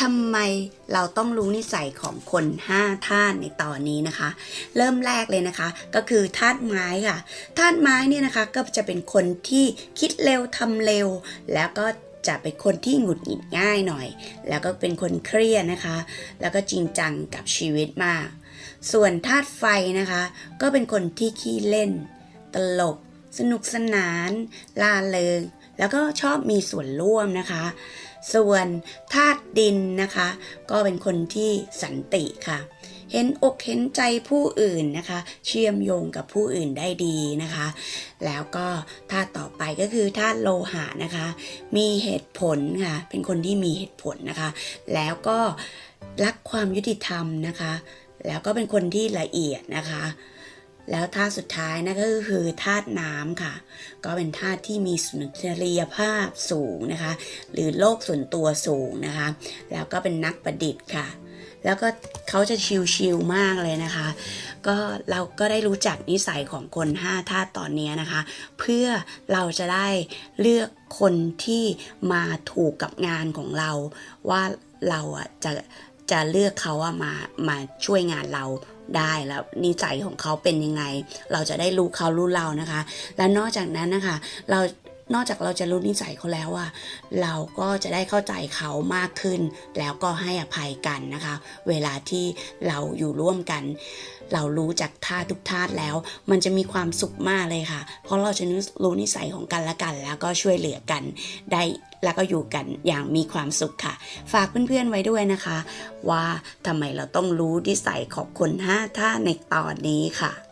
ทำไมเราต้องรู้นิสัยของคน 5 ธาตุในตอนนี้นะคะ เริ่มแรกเลยนะคะ ก็คือธาตุไม้ค่ะธาตุไม้เนี่ยนะคะก็จะเป็นคนที่คิดเร็วทำเร็ว แล้วก็จะเป็นคนที่หงุดหงิดง่ายหน่อย แล้วก็เป็นคนเครียดนะคะ แล้วก็จริงจังกับชีวิตมาก ส่วนธาตุไฟนะคะ ก็เป็นคนที่ขี้เล่น ตลก สนุกสนานล่าเริง แล้วก็ชอบมีส่วนร่วมนะคะ ส่วนธาตุดินนะคะ ก็เป็นคนที่สันติค่ะ เห็นอกเห็นใจผู้อื่นนะคะ เชื่อมโยงกับผู้อื่นได้ดีนะคะ แล้วก็ธาตุต่อไปก็คือธาตุโลหะนะคะ มีเหตุผลค่ะ เป็นคนที่มีเหตุผลนะคะ แล้วก็รักความยุติธรรมนะคะ แล้วก็เป็นคนที่ละเอียดนะคะ แล้วธาตุสุดท้ายนะก็คือธาตุน้ำค่ะ ก็เป็นธาตุที่มีสุนทรียภาพสูงนะคะ หรือโลกส่วนตัวสูงนะคะ แล้วก็เป็นนักประดิษฐ์ค่ะ แล้วก็เขาจะชิลๆมากเลยนะคะ ก็เราก็ได้รู้จักนิสัยของคน5ธาตุตอนนี้นะคะ เพื่อเราจะได้เลือกคนที่มาถูกกับงานของเราว่าเราอะจะ จะเลือกเขาอะมามาช่วยงานเราได้แล้วนิสัยของเขาเป็นยังไง เราจะได้รู้เขารู้เรานะคะ และนอกจากนั้นนะคะ เรา นอกจากเราจะรู้นิสัยเขาแล้วอะเราก็จะได้เข้าใจเขามากขึ้น แล้วก็ให้อภัยกันนะคะ เวลาที่เราอยู่ร่วมกัน เรารู้จากท่าทุกท่าแล้ว มันจะมีความสุขมากเลยค่ะ เพราะเราจะรู้นิสัยของกันและกัน แล้วก็ช่วยเหลือกันได้แล้วก็อยู่กันอย่างมีความสุขค่ะ ฝากเพื่อนๆไว้ด้วยนะคะ ว่าทำไมเราต้องรู้นิสัยของคนห้าท่าในตอนนี้ค่ะ